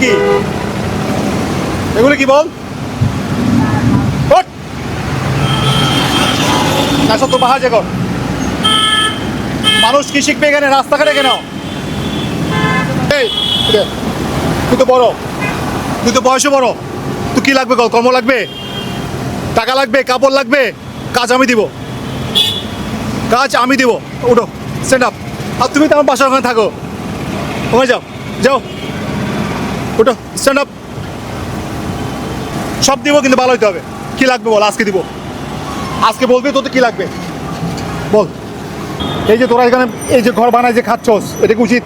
কি? এগুলো কি বল? ওঠ! না সব তো বাহার কর। মানুষ কি শিখবে এখানে? রাস্তাঘাটে কেন। তুই তো বড়। তুই তো বয়সে বড়। তুই কি লাগবে কর্ম লাগবে? টাকা লাগবে? কাপড় লাগবে? কাজ আমি দিব। কাজ আমি দিব। উঠো স্ট্যান্ড আপ আর তুমি তো আমার বাসার ওখানে থাকো। ওখানে যাও। যাও। উঠো স্ট্যান্ড আপ সব দিব, কিন্তু ভালো হইতে হবে। কি লাগবে বল? আজকে দিব। আজকে বলবি তোদের কি লাগবে? বল। এই যে তোরা এখানে, এই যে ঘর বানায় যে খাচ্ছস, এটা কি উচিত?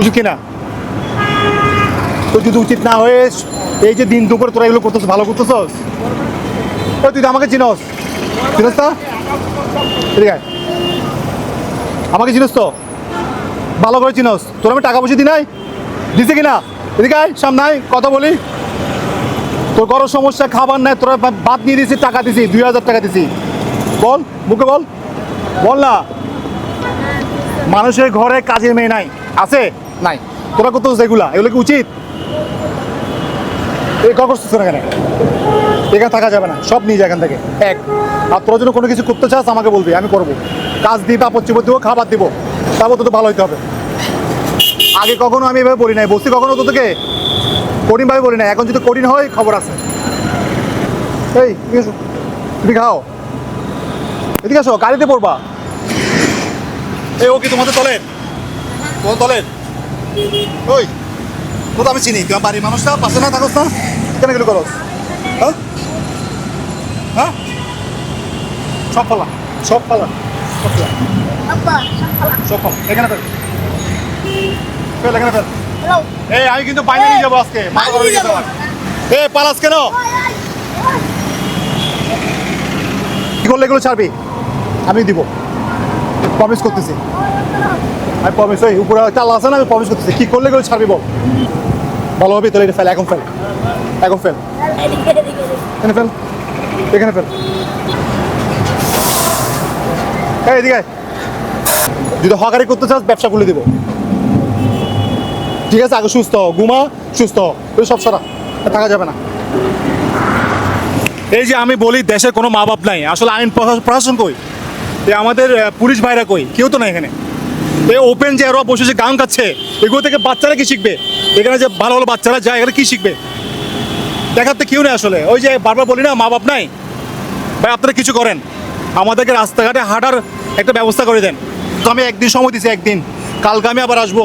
উচিত কিনা তো যদি উচিত না হয়ে এই যে দিন দুপুরে তোরা এগুলো করতেছ, ভালো করতেছস? ওই তুই আমাকে চিনস। চিনস তো? ঠিক আছে আমাকে চিনস তো? ভালো করে চিনস। তোর আমি টাকা পয়সা দি নাই? দিছে কিনা? এদিকে আয়, সামনে আয়, কথা বলি। তোর বড় সমস্যা, খাবার নাই, তোরা বাদ নিয়ে দিছি, টাকা দিছি, দুই হাজার টাকা দিছি। বল, মুখে বল। বল না। মানুষের ঘরে কাজের মেয়ে নাই। আছে? নাই। তোরা কত এগুলা। এগুলো কি উচিত? এই করছিস না কেন? এখানে থাকা যাবে না। সব নিয়ে যা এখান থেকে। এক। আর তোরা জন্য কোনো কিছু করতে চাস, আমাকে বলবি। আমি করব। কাজ দিই পাপড় চিপড় দেবো, খাবার দিব। তারপর তো ভালো হইতে হবে। আগে কখনো আমি এভাবে বলি নাই। বসি কখনো তো তোকে কঠিনভাবে বলি নাই। এখন যদি কঠিন হয়, খবর আছে। এই তুমি খাও এদিকে আসো, গাড়িতে পড়বা। এই, ও কি তোমাদের তলেন কোন তলেন ওই তো আমি চিনি। তোমার বাড়ির মানুষটা পাশে না, থাকোস না। কেন এগুলো করো হ্যাঁ? হ্যাঁ? সব পালা। সব পালা। সব পালা। Apa? এখানে ফেল ফেল এখানে ফেল এই আমি কিন্তু বাইরে নিয়ে যাব আজকে। এ পালাস কেন? কি করলে এগুলো ছাড়বি? আমি দিব। প্রমিস করতেছি। আমি প্রমিস ওই উপরে চাল আছে না আমি প্রমিস করতেছি। কি করলে এগুলো ছাড়বি বল। ভালো হবে তাহলে এটা ফেল এখন ফেল। এখন ফেল। এখানে ফেল। এখানে ফেল। এই এদিকে। যদি হকারি করতে চাস ব্যবসা খুলে দিব। ঠিক আছে? আগে সুস্থ হ, ঘুমা সুস্থ হ। তুই সব সরা থাকা যাবে না। এই যে আমি বলি দেশের কোনো মা বাপ নাই। আসলে আইন প্রশা- প্রশাসন কই? এ আমাদের পুলিশ ভাইরা কই? কেউ তো নাই এখানে। এ ওপেন যে এরা বসে যে গান গাচ্ছে এগুলো থেকে বাচ্চারা কি শিখবে? এখানে যে ভালো ভালো বাচ্চারা যায় এখানে কি শিখবে? দেখার তো কেউ নেই আসলে। ওই যে বারবার বলি না মা বাপ নাই। ভাই আপনারা কিছু করেন। আমাদেরকে রাস্তাঘাটে হাঁটার একটা ব্যবস্থা করে দেন। তো আমি একদিন সময় দিছি, একদিন। কালকে আমি আবার আসব।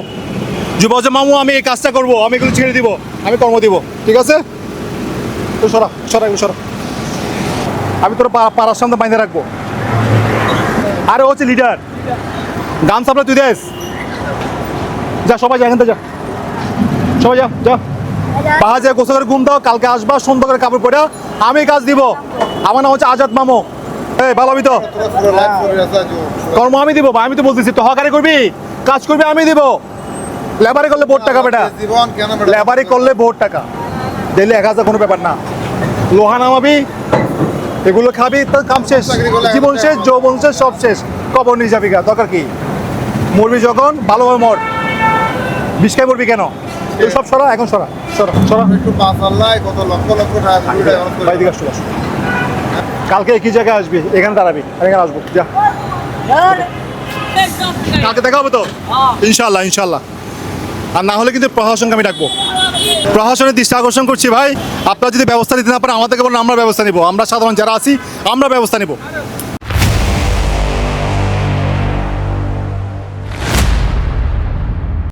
যুব যে, মামু, আমি এই কাজটা করব, আমি এগুলো ছেড়ে দিব, আমি কর্ম দিব। ঠিক আছে? তো সরা সরা এগুলো, সরা। আমি তোর পাড়ার সামনে বাইন্ধে রাখব। আরে হচ্ছে লিডার গান সাপ্লাই তুই দেস। যা, সবাই যা, এখান যা। সবাই যা যা। পাহাড়ে গোসল করে ঘুম দাও কালকে আসবা, সন্ধ্যা করে কাপড় পরে আমি কাজ দিব। আমার নাম হচ্ছে আজাদ মামু। ভালো হবি তো। কর্ম আমি দিব আমি তো বলতেছি তো হকারি করবি? কাজ করবি আমি দিব। লেবারি করলে ভোট টাকা বেটা। জীবন করলে ভোট টাকা। ডেলি এক হাজার কোনো ব্যাপার না। লোহা নামাবি এগুলো খাবি তো কাম শেষ। জীবন শেষ যৌবন শেষ সব শেষ। কবর নিয়ে যাবি গা দরকার কি? মরবি যখন ভালোভাবে মর। বিষকায় মরবি কেন? এই সব সরা এখন সরা সরা সরা। একটু পাঁচ আল্লাহ কত লক্ষ লক্ষ টাকা খরচ করে বাইরে আসতে বস কালকে কি জায়গায় আসবি? এখানে দাঁড়াবি। আর এখানে আসব। যা। কালকে দেখা হবে তো? ইনশাল্লাহ ইনশাল্লাহ আর না হলে কিন্তু প্রশাসনকে আমি ডাকবো। প্রশাসনের দৃষ্টি আকর্ষণ করছি ভাই। আপনারা যদি ব্যবস্থা নিতে না পারেন আমাদেরকে বলেন আমরা ব্যবস্থা নিব। আমরা সাধারণ যারা আছি আমরা ব্যবস্থা নিব।